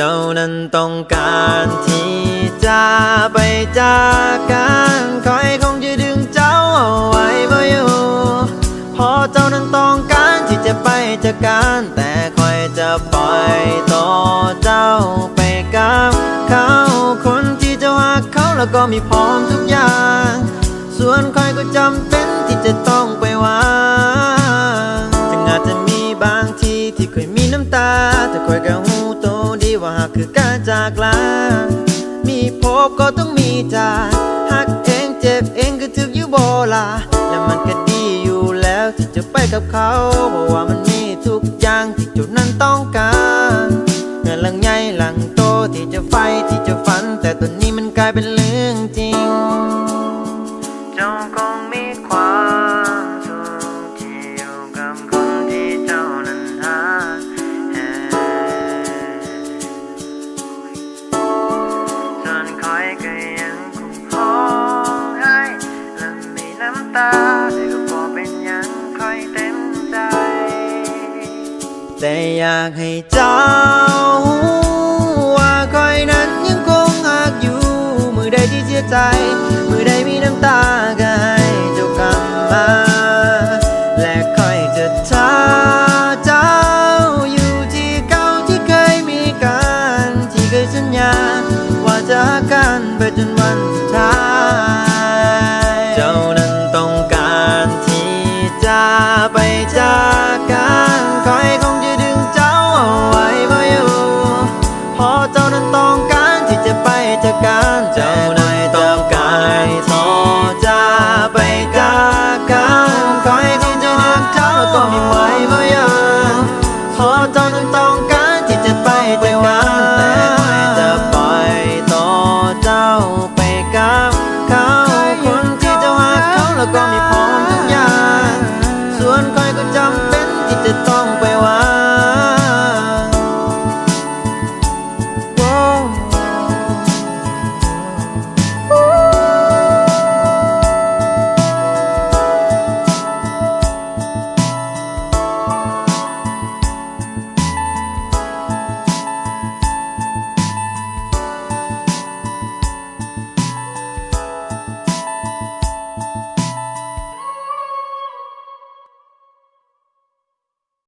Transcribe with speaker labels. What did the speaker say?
Speaker 1: เจ้านั้นต้องการที่จะไปจากกันคอยคงจะดึงเจ้าเอาไว้บ่อยู่พอเจ้านั้นต้องการที่จะไปจากกันแต่คอยจะปล่อยต่อเจ้าไปกับเขาคนที่จ้าหักเขาแล้วก็มีพร้อมทุกอย่าง ส่วนคอยก็จำเป็นที่จะต้องไปวางถึงอาจจะมีบางทีที่เคยมีน้ำตาแต่คอยก็หู โตดีว่าหากคือการจากลา มีพบก็ต้องมีจากหักเองเจ็บเองก็ถึกอยู่โบลา และมันก็ดีอยู่แล้วที่จะไปกับเขา เพราะว่ามันมีทุกอย่างที่จุดนั้นต้องการเงินหลังใหญ่หลังโตที่จะไฟที่จะฝัน แต่ตอนนี้มันกลายเป็นเรื่อง แต่อยากให้เจ้า ว่าคอยนั้นยังคงหักอยู่ มือใดที่เสียใจ มือใดมีน้ำตาก็ให้เจ้ากลับมา และคอยจะท้าเจ้าอยู่ที่เก่าที่เคยมีกัน ที่เคยสัญญา ว่าจะกันไปจนวันสุดท้าย บ่อยู่เพราะเจ้านั้นต้องกา